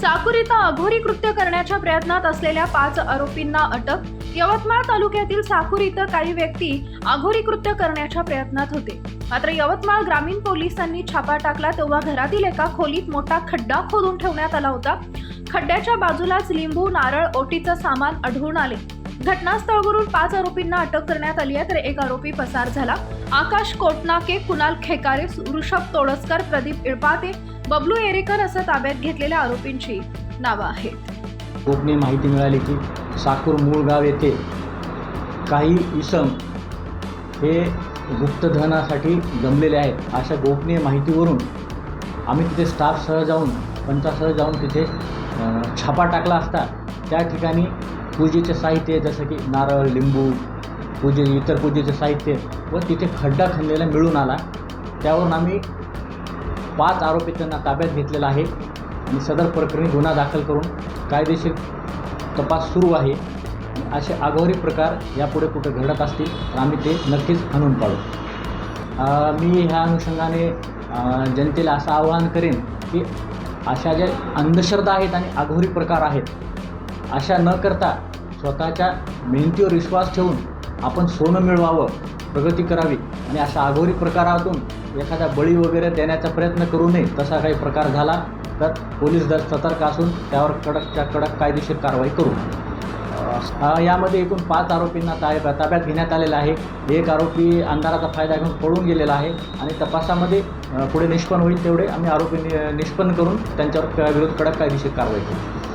साकूर इथं अघोरी कृत्य करण्याच्या प्रयत्नात असलेल्या पाच आरोपींना अटक. यवतमाळ तालुक्यातील साकूर इथं काही व्यक्ती अघोरी कृत्य करण्याच्या प्रयत्नात होते. मात्र यवतमाळ ग्रामीण पोलिसांनी छापा टाकला तेव्हा घरातील एका खोलीत मोठा खड्डा खोदून ठेवण्यात आला होता. खड्ड्याच्या बाजूलाच लिंबू नारळ ओटीचं सामान आढळून आले. घटनास्थळवरून पाच आरोपींना अटक करण्यात आली आहे तर एक आरोपी पसार झाला. आकाश कोटनाके कुणाल खेकारे ऋषभ तोडसकर प्रदीप इळपाते बबलू एरेकर असं ताब्यात घेतलेल्या आरोपींची नावं आहेत. गोपनीय माहिती मिळाली की साकूर मूळगाव येथे काही इसम हे गुप्तधनासाठी जमलेले आहेत. अशा गोपनीय माहितीवरून आम्ही तिथे स्टाफसह जाऊन पंचासह जाऊन तिथे छापा टाकला असता त्या ठिकाणी पूजेचे साहित्य जसं की नारळ लिंबू पूजे इतर पूजेचे साहित्य व तिथे खड्डा खणलेला मिळून आला. त्यावरून आम्ही पाच आरोपी त्यांना ताब्यात घेतलेला आहे. आणि सदर प्रकरणी गुन्हा दाखल करून कायदेशीर तपास सुरू आहे. असे आघाडी प्रकार यापुढे कुठे घडत असतील तर आम्ही ते नक्कीच आणून पाळू मी ह्या अनुषंगाने जनतेला असं आवाहन करेन की अशा ज्या अंधश्रद्धा आहेत आणि आघोरी प्रकार आहेत अशा न करता स्वतःच्या मेहनतीवर विश्वास ठेवून आपण सोनं मिळवावं प्रगती करावी आणि अशा आघोरी प्रकारातून एखादा बळी वगैरे देण्याचा प्रयत्न करू नये तसा काही प्रकार झाला तर पोलीस दल सतर्क असून त्यावर कडकच्या कडक कायदेशीर कारवाई करू. यामध्ये एकूण पाच आरोपींना ताब्या ताब्यात घेण्यात आलेला आहे. एक आरोपी अंधाराचा फायदा घेऊन पळून गेलेला आहे आणि तपासामध्ये पुढे निष्पन्न होईल तेवढे आम्ही आरोपी निष्पन्न करून त्यांच्यावर विरोध कडक कायदेशीर कारवाई करू.